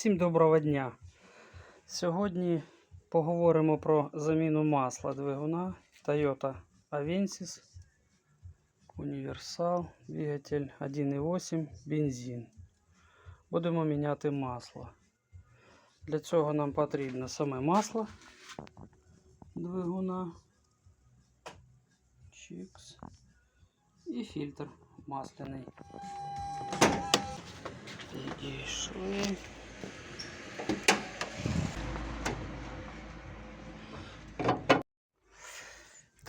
Всім доброго дня. Сьогодні поговоримо про заміну масла двигуна Toyota Avensis Універсал, двигатель 1.8, бензин. Будемо міняти масло. Для цього нам потрібно саме масло двигуна. Чікс. І фільтр масляний. Підійшли.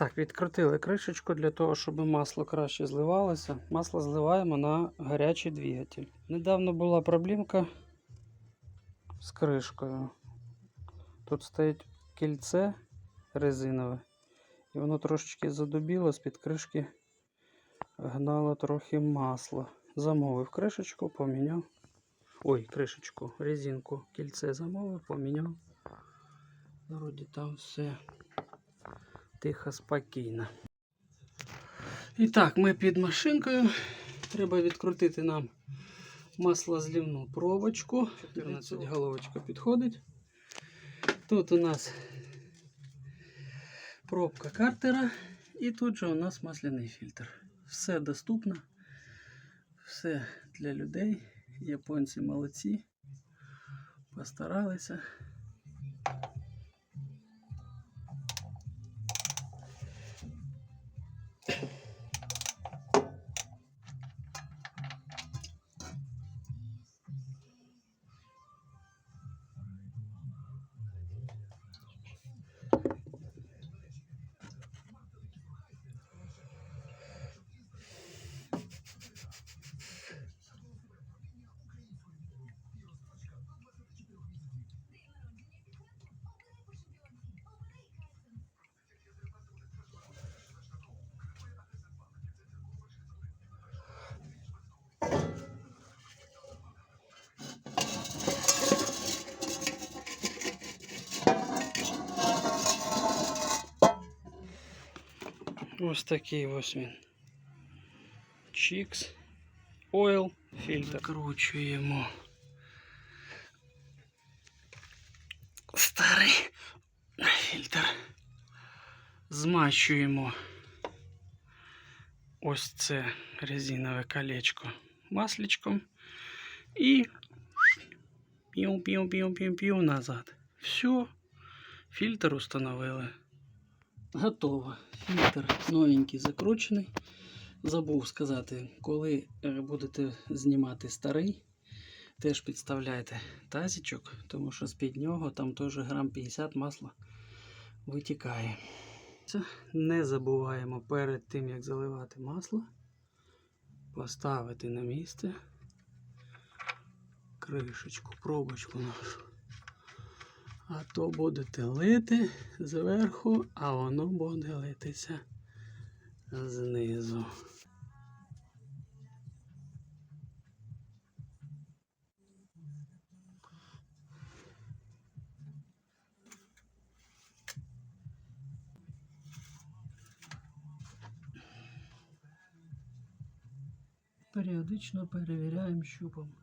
Так, відкрутили кришечку для того, щоб масло краще зливалося. Масло зливаємо на гарячий двигатель. Недавно була проблемка з кришкою. Тут стоїть кільце резинове, і воно трошечки задубіло, з-під кришки гнало трохи масло. Замовив кришечку, поміняв. Ой, кришечку, резинку, кільце замовив, поміняв. Вроді там все тихо, спокійно. І так, ми під машинкою. Треба відкрутити нам маслозлівну пробочку. 14 головочка підходить. Тут у нас пробка картера. І тут же у нас масляний фільтр. Все доступно. Все для людей. Японці молодці. Постаралися. Ось такий ось він. Чікс. Ойл фільтр. Закручуємо. Старий фільтр. Змащуємо ось це резинове колечко масличком і пів-пів-пів-пів-пів назад. Все, фільтр установили. Готово. Фільтр новенький закручений. Забув сказати, коли е, будете знімати старий, теж підставляйте тазічок, тому що з-під нього там теж грам 50 масла витікає. Не забуваємо перед тим, як заливати масло, поставити на місце кришечку, пробочку нашу. А то будете лити зверху, а воно буде литися знизу. Періодично перевіряємо щупом.